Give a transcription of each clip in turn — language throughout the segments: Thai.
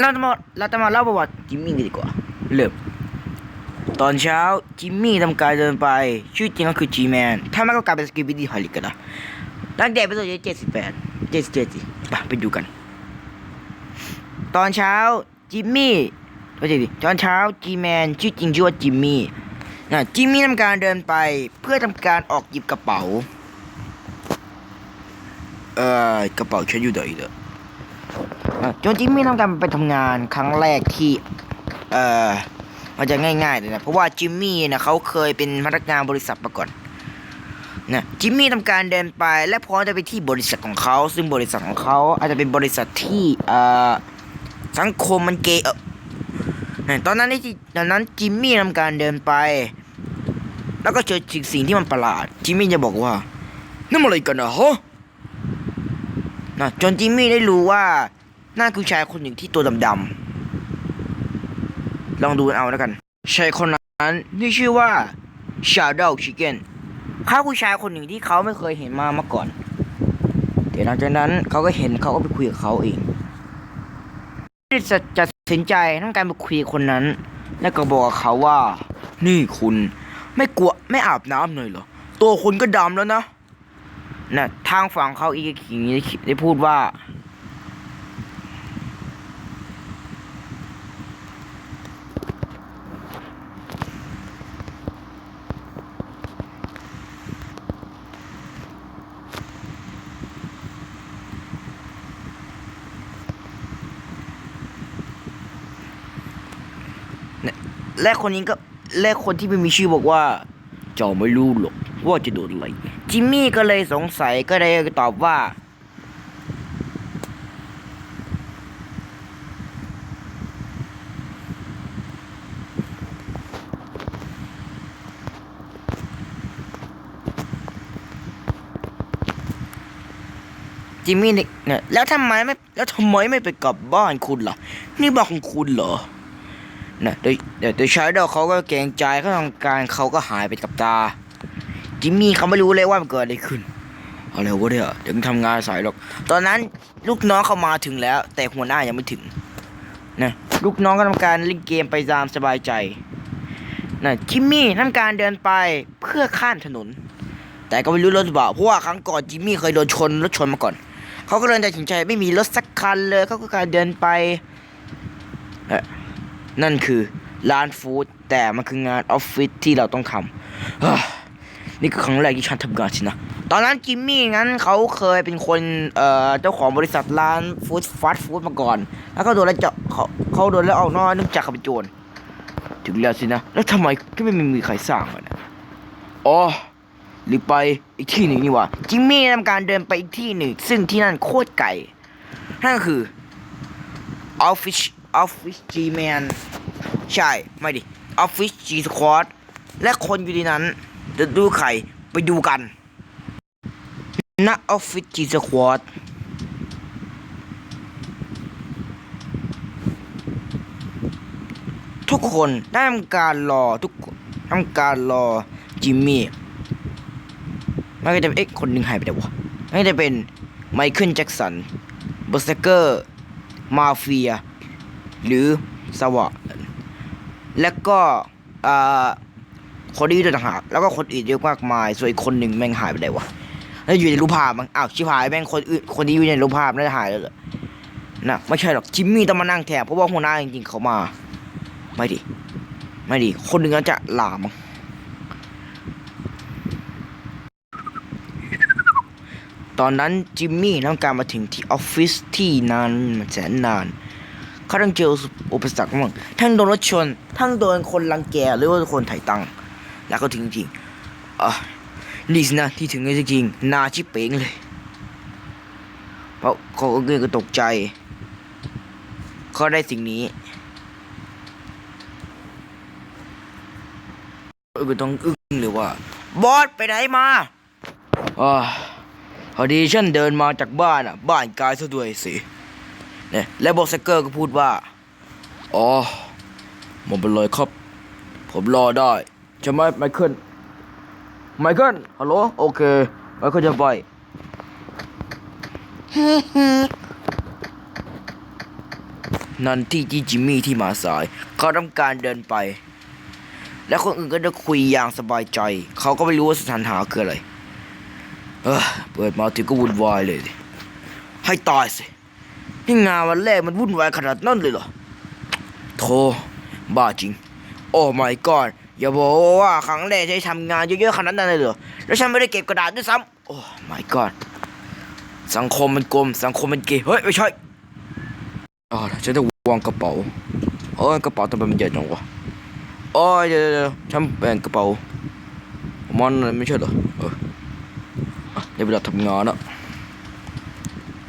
เราจะมาเราจะมาเล่าประวัติจิมมี่กันดีกว่า เริ่ม ตอนเช้าจิมมี่ทำการเดินไป ชื่อจริงก็คือจีแมน ถ้าไม่ก็กลายเป็นสกิปปี้ดีฮอลลิกกันนะตั้งแต่เป็นตัวเจ็ดสิบแปดเจ็ดสิบเจ็ดสิไปไปดูกัน ตอนเช้าจิมมี่ไม่ใช่ดิตอนเช้าจีแมนชื่อจริงชื่อว่าจิมมี่นะจิมมี่ทำการเดินไปเพื่อทำการออกหยิบกระเป๋า เอ่อกระเป๋าฉันอยู่ไหนเด้ออะจนจิมมี่ทำการไปทำงานครั้งแรกที่เอ่อมันจะง่ายๆเลยนะเพราะว่าจิมมี่นะเขาเคยเป็นพนักงานบริษัทมาก่อนนะจิมมี่ทำการเดินไปและพร้อมจะไปที่บริษัทของเขา ซึ่งบริษัทของเขาอาจจะเป็นบริษัทที่เอ่อสังคมมันเกย์เออนะตอนนั้นที่ตอนนั้นจิมมี่ทำการเดินไป แล้วก็เจอสิ่งที่มันประหลาดจิมมี่จะบอกว่านั่นมันอะไรกันนะฮะ นะจนจิมมี่ได้รู้ว่านั่นคือชายคนหนึ่งที่ตัวดำๆลองดูกันเอาแล้วกันชายคนนั้นนี่ชื่อว่า Shadow Chicken เขาคือชายคนหนึ่งที่เขาไม่เคยเห็นมามาก่อนแต่หลังจากนั้นเขาก็เห็นเขาก็ไปคุยกับเขาเองจะจะตัดสินใจต้องการไปคุยคนนั้น แล้วก็บอกเขาว่า นี่คุณไม่กลัวไม่อาบน้ำเลยเหรอ ตัวคุณก็ดำแล้วนะ นะทางฝั่งเขาอีกขีนี้ได้พูดว่า และคนนี้ก็และคนที่ไม่มีชื่อบอกว่าเจ้าไม่รู้หรอก ว่าจะโดนอะไรจิมมี่ก็เลยสงสัยก็เลยตอบว่า จิมมี่เนี่ยแล้วทำไมไม่แล้วทำไมไม่ไปกลับบ้านคุณล่ะ นี่บ้านของคุณเหรอนะโดยเดี๋ยวโดยชายดเขาก็เกรงใจเขาทำการเขาก็หายไปกับตา จิมมี่เขาไม่รู้เลยว่ามันเกิดอะไรขึ้นอะไรวะเนี่ยถึงทำงานสายหรอก ตอนนั้นลูกน้องเขามาถึงแล้ว แต่หัวหน้ายังไม่ถึงนะลูกน้องก็ทำการเล่นเกมไปตามสบายใจนะจิมมี่ทำการเดินไปเพื่อข้ามถนน แต่ก็ไม่รู้รถหรือเปล่าเพราะว่าครั้งก่อนจิมมี่เคยโดนชนรถชนมาก่อนเขาก็เลยตัดสินใจไม่มีรถสักคันเลยเขาก็การเดินไปนั่นคือร้านฟู้ดแต่มันคืองานออฟฟิศที่เราต้องทำ นี่คือครั้งแรกที่ฉันทำงานสินะ ตอนนั้นจิมมี่งั้นเขาเคยเป็นคนเอ่อเจ้าของบริษัทร้านฟู้ดฟาสต์ฟู้ดมาก่อน แล้วก็โดนแล้วจะเขาเขาโดนแล้วออกนอกเนื่องจากเขาเป็นโจรถึงแล้วสินะ แล้วทำไมก็ไม่มีใครสร้างมันอะอ๋อหรือไปอีกที่หนึ่งนี่ว่าจิมมี่ทำการเดินไปอีกที่หนึ่ง ซึ่งที่นั่นโคตรไกลนั่นก็คือออฟฟิศออฟฟิศจีแมนใช่ ไม่ดิออฟฟิศจีสควอตและคนอยู่ในนั้น จะดูใครไปดูกันณออฟฟิศจีสควอตทุกคนได้ทำการรอทุกทำการรอจิมมี่ไม่ก็จะเป็นเอ๊ะคนหนึ่งหายไปไหนวะไม่ก็จะเป็นไมเคิลแจ็กสันบอร์เซเกอร์ มาเฟีย หรือสวะแล้วก็อ่า คนนี้ด้วยต่างหากแล้วก็คนอื่นเยอะมากมาย ส่วนอีกคนหนึ่งแม่งหายไปไหนวะแล้วอยู่ในรูปภาพมั้งอ้าวชิบหายแม่งคนอื่นคนนี้อยู่ในรูปภาพน่าจะหายแล้วเหรอนะไม่ใช่หรอกจิมมี่ต้องมานั่งแทนเพราะว่าหัวหน้าจริงๆเขามา ไม่ดิไม่ดิคนหนึ่งน่าจะลามั้งตอนนั้นจิมมี่ต้องการมาถึงที่ออฟฟิศที่นานแสนนานเขาต้องเจออุปสรรคมั่งทั้งโดนรถชน ทั้งโดนคนรังแกหรือว่าคนไถ่ตังค์ แล้วก็ถึงจริงอะนี่สินะที่ถึงจริงนาชิเป๋งเลย เพราะเขาก็เกิดก็ตกใจ เขาได้สิ่งนี้เออก็ต้องอึ้งเลยว่า บอสไปไหนมาอ่าพอดีฉันเดินมาจากบ้านอะ บ้านกายซะด้วยสิเนี่ยและบอสเกอร์ก็พูดว่า อ๋อมันเป็นไรครับ ผมรอได้ ใช่ไหมไมเคิลไมเคิลฮัลโหลโอเคไมเคิลจะไปนั่นที่ที่จิมมี่ที่มาสาย เขาทำการเดินไป และคนอื่นก็ได้คุยอย่างสบายใจ เขาก็ไม่รู้ว่าสถานหาคืออะไรเออเปิดมาถึงก็วุ่นวายเลย ให้ตายสินี่งานวันแรกมันวุ่นวายขนาดนั้นเลยเหรอโธ่บ้าจริง โอ้ my god อย่าบอกว่าครั้งแรกที่ทำงานเยอะๆขนาดนั้นเลยเหรอ แล้วฉันไม่ได้เก็บกระดาษด้วยซ้ำโอ้ my god สังคมมันกลม สังคมมันเกย์เฮ้ย ไม่ใช่อ๋อฉันจะวางกระเป๋าโอ้ยกระเป๋าทำไมมันใหญ่จังวะโอ้ยเดี๋ยวเดี๋ยวฉันแบ่งกระเป๋ามันไม่ใช่เหรอเอออะได้เวลาทำงานแล้ว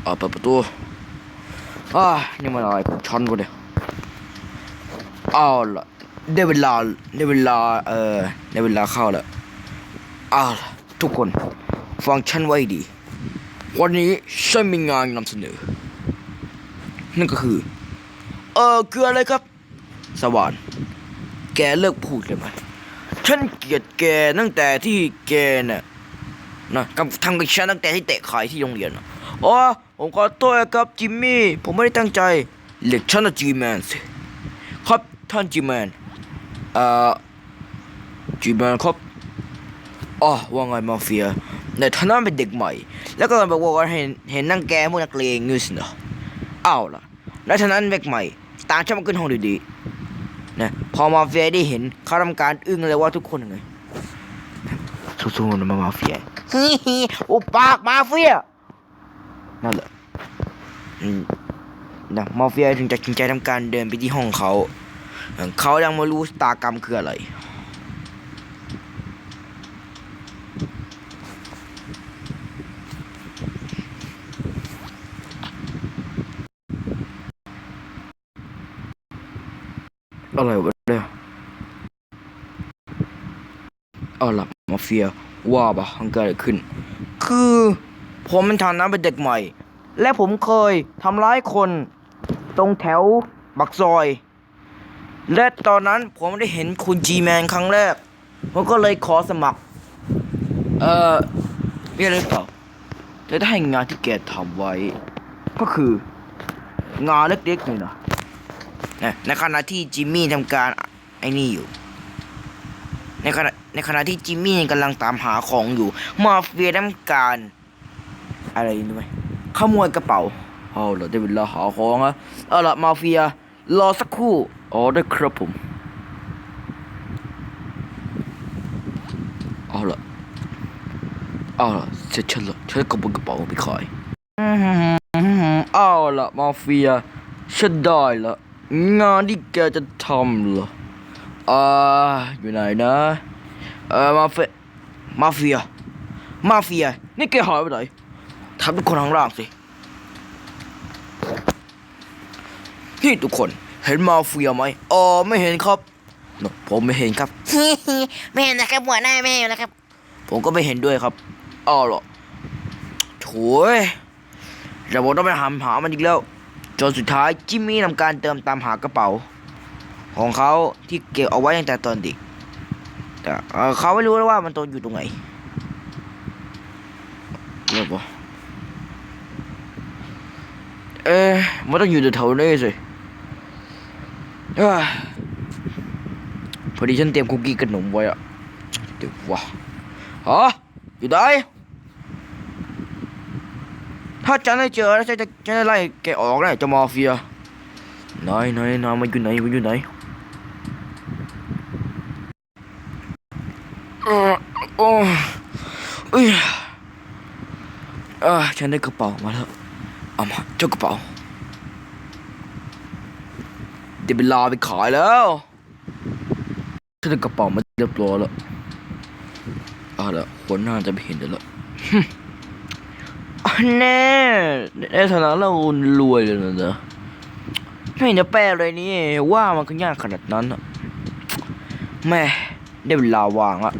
อะเปิดประตูอ่านี่มันอะไรของฉันวะเนี่ยเอาล่ะ ได้เวลาได้เวลาเออได้เวลาเข้าแล้วเอาล่ะทุกคนฟังฉันไว้ดี วันนี้ฉันมีงานนำเสนอ นั่นก็คือ เออคืออะไรครับ สวรรค์แกเลิกพูดเลยไหมฉันเกลียดแกตั้งแต่ที่แกเนี่ยนะกับทำกับฉันตั้งแต่ที่เตะขายที่โรงเรียนน่ะอ๋อผมขอโทษครับจิมมี่ ผมไม่ได้ตั้งใจเรียกฉันว่าจีแมนสิครับท่านจีแมน เอ่อจีแมนครับอ๋อว่าไงมาเฟียในฐานะเป็นเด็กใหม่ แล้วก็บอกว่าเห็นเห็นนั่งแกพวกนักเลงงี้สินะอ้าวล่ะแล้วฉะนั้นเด็กใหม่ตามฉันมาขึ้นห้องดีๆนะพอมาเฟียได้เห็นเขาทำการอึ้งเลยว่าทุกคนยังไงสู้ๆนะมาเฟียฮิฮิอุปากมาเฟียนั่นแหละนะมาเฟียถึงจะจริงใจทำการเดินไปที่ห้องเขา เขายังไม่รู้ชะตากรรมคืออะไรอะไรวะเนี่ยเอาล่ะมาเฟียว่าปะมันเกิดอะไรขึ้น คือผมเป็นฐานะเป็นเด็กใหม่ และผมเคยทำร้ายคนตรงแถวบักซอย และตอนนั้นผมได้เห็นคุณจีแมนครั้งแรก ผมก็เลยขอสมัคร เอ่อมีอะไรเปล่าจะได้งานที่แกทำไว้ ก็คืองานเล็กๆหน่อยนะในขณะที่จิมมี่ทำการไอ้นี่อยู่ ในขณะในขณะที่จิมมี่กำลังตามหาของอยู่ มาเฟียทำการ อะไรรู้ไหมขโมยกระเป๋าเอาล่ะได้เวลาหาของอะเอาล่ะมาเฟียรอสักครู่ อ๋อได้ครับผมเอาละเอาละเสร็จฉันละฉันขโมยกระเป๋าไปขายอืมเอาละมาเฟียฉันได้ละงานที่แกจะทำเหรออ่าอยู่ไหนนะเออมาเฟมาเฟียมาเฟียนี่แกหายไปไหนถามทุกคนข้างล่างสิ พี่ทุกคน เห็นมาเฟียไหมอ๋อไม่เห็นครับเนอะผมไม่เห็นครับ ไม่เห็นนะครับหัวหน้าไม่เห็นนะครับ ผมก็ไม่เห็นด้วยครับอ้าวเหรอโถยเดี๋ยวผมต้องไปหาหามันอีกแล้ว จนสุดท้ายจิมมี่ทำการเติมตามหากระเป๋า ของเขาที่เก็บเอาไว้ตั้งแต่ตอนเด็กแต่เอ่อเขาไม่รู้ว่ามันตัวอยู่ตรงไหนเรียกว่าเอ๊ะมันต้องอยู่แถวๆนี้สิเอ้ย พอดีฉันเตรียมคุกกี้ขนมไว้อะเดี๋ยววะฮะอยู่ไหนถ้าฉันได้เจอแล้วฉันจะฉันจะไล่แกออกแน่จะมาเฟียไหนไหนไหนมันอยู่ไหนมันอยู่ไหนเออโอ้เอ้ยเออฉันได้กระเป๋ามาแล้วเอามาเจ้ากระเป๋า เดี๋ยวเวลาไปขายแล้วฉันกระเป๋ามาเรียบร้อยแล้วเอาละคนน่าจะไม่เห็นเดี๋ยวละแน่ในฐานะเรารวยเลยนะเนอะไม่เห็นจะแปลเลยนี่ว่ามันก็ยากขนาดนั้นอะแม่ได้เวลาวางละ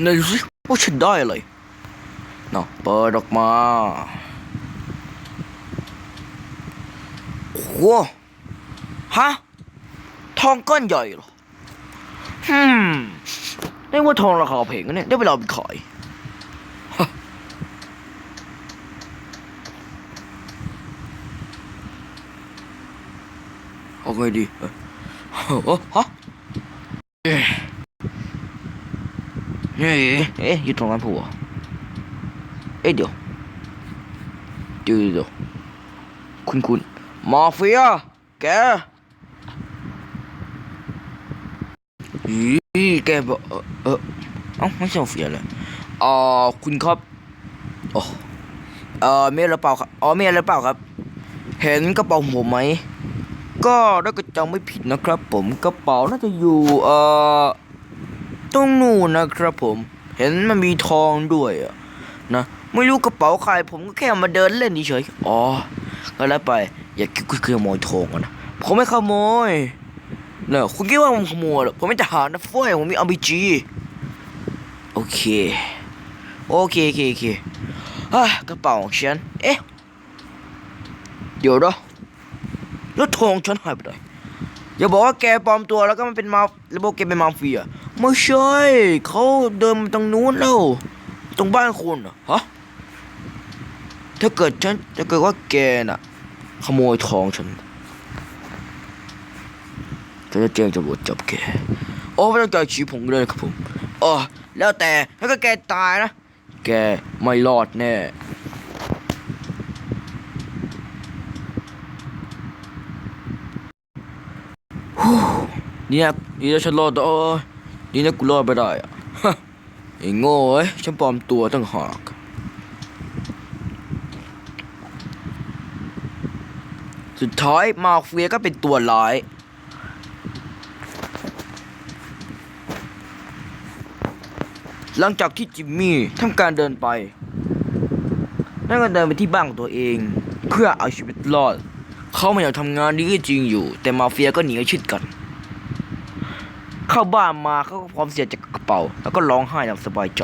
ไหนดูสิว่าฉันได้อะไรเนาะเปิดออกมาโอ้ ฮะ ทองก้อนใหญ่เหรอฮึมได้ว่าทองราคาแพงนะเนี่ยได้เราไปขายเอาไงดีฮะเฮ้ยเอ๊ะอยู่ตรงนั้นผัวเอ๊ะเดี๋ยวเดี๋ยวคุณคุณมาเฟียแก แกบอกเออเออเอ้าไม่ใช่มาเฟียเลยอ่าคุณครับโอ้เอ่อมีอะไรเปล่าครับอ๋อเมีอะไรเปล่าครับ เห็นกระเป๋าผมไหมก็ถ้าก็จำไม่ผิดนะครับ ผมกระเป๋าน่าจะอยู่เอ่อตรงนู่นนะครับ ผม เห็นมันมีทองด้วยอะนะไม่รู้กระเป๋าใครผมก็แค่มาเดินเล่นเฉยๆอ๋อก็แล้วไป อย่าคิดว่าคือขโมยทองอะนะผมไม่ขโมย เนอะคุณคิดว่าผมขโมยหรอผมไม่ทหารนะเฟ้ยผมมีอาร์บีจีโอเค โอเคโอเคโอเคอะกระเป๋าของฉัน เอ๊ะ เดี๋ยวนะแล้วทองฉันหายไปไหนอย่าบอกว่าแกปลอมตัวแล้วก็มันเป็นมาแล้วบอกแกเป็นมาเฟียไม่ใช่เขาเดินมาตรงนู้นแล้วตรงบ้านคุณนะฮะถ้าเกิดฉันถ้าเกิดว่าแกน่ะ ขโมยทองฉัน ฉันจะแจ้งตำรวจจับแกโอ้ไม่ต้องใจชี้ผมเลยครับผมอ๋อแล้วแต่ถ้ากิดแกตายนะ แกไม่รอดแน่นี่นะนี่นะฉันรอดแต่โอ้ยนี่นะกูรอดไม่ได้อะฮะไอ้โง่เอ้ยฉันปลอมตัวตั้งหากสุดท้ายมาเฟียก็เป็นตัวร้าย หลังจากที่จิมมี่ทำการเดินไปนั่นก็เดินไปที่บ้านของตัวเอง เพื่อเอาชีวิตรอด เขาไม่อยากทำงานนี้ก็จริงอยู่ แต่มาเฟียก็หนีเอาชิดกัน เข้าบ้านมาเขาก็พร้อมเสียจากกระเป๋า แล้วก็ร้องไห้อย่างสบายใจ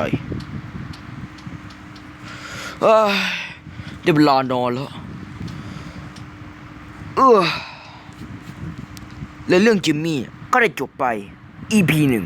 เอ้ยได้เวลานอนแล้วเออและเรื่องจิมมี่ก็ได้จบไป EP หนึ่ง